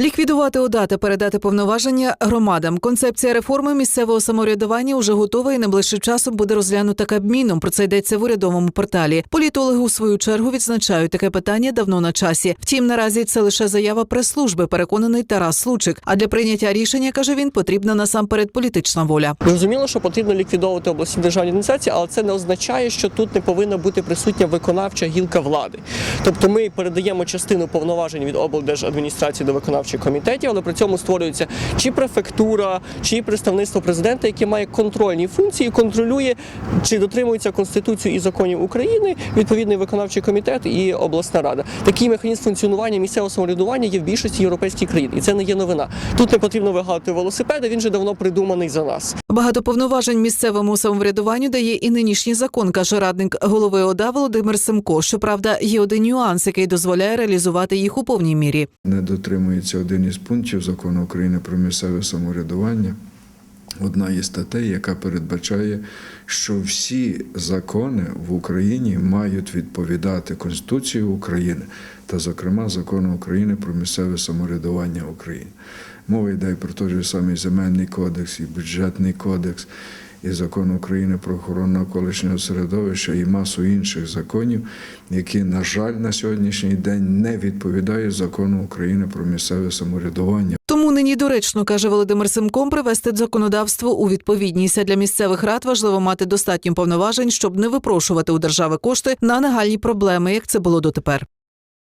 Ліквідувати ОДА та передати повноваження громадам. Концепція реформи місцевого самоврядування уже готова і найближчим часом буде розглянута Кабміном. Про це йдеться в урядовому порталі. Політологи у свою чергу відзначають таке питання давно на часі. Втім, наразі це лише заява прес-служби, переконаний Тарас Лучик. А для прийняття рішення каже він, потрібна насамперед політична воля. Зрозуміло, що потрібно ліквідовувати обласні державні адміністрації, але це не означає, що тут не повинна бути присутня виконавча гілка влади. Тобто ми передаємо частину повноважень від облдержадміністрації до виконавчих комітетів, але при цьому створюється чи префектура, чи представництво президента, яке має контрольні функції, контролює, чи дотримується Конституції і законів України, відповідний виконавчий комітет і обласна рада. Такий механізм функціонування місцевого самоврядування є в більшості європейських країн, і це не є новина. Тут не потрібно вигадувати велосипеди, він вже давно придуманий за нас. Багато повноважень місцевому самоврядуванню дає і нинішній закон, каже радник голови ОДА Володимир Семко. Щоправда, є один нюанс, який дозволяє реалізувати їх у повній мірі. не дотримується один із пунктів закону України про місцеве самоврядування. Одна із статей, яка передбачає, що всі закони в Україні мають відповідати Конституції України та, зокрема, закону України про місцеве самоврядування України. Мова йде про той же самий земельний кодекс, і бюджетний кодекс, і закон України про охорону навколишнього середовища і масу інших законів, які, на жаль, на сьогоднішній день не відповідають закону України про місцеве самоврядування. Тому нині доречно, каже Володимир Семком, привести законодавство у відповідність. А для місцевих рад важливо мати достатньо повноважень, щоб не випрошувати у держави кошти на нагальні проблеми, як це було дотепер.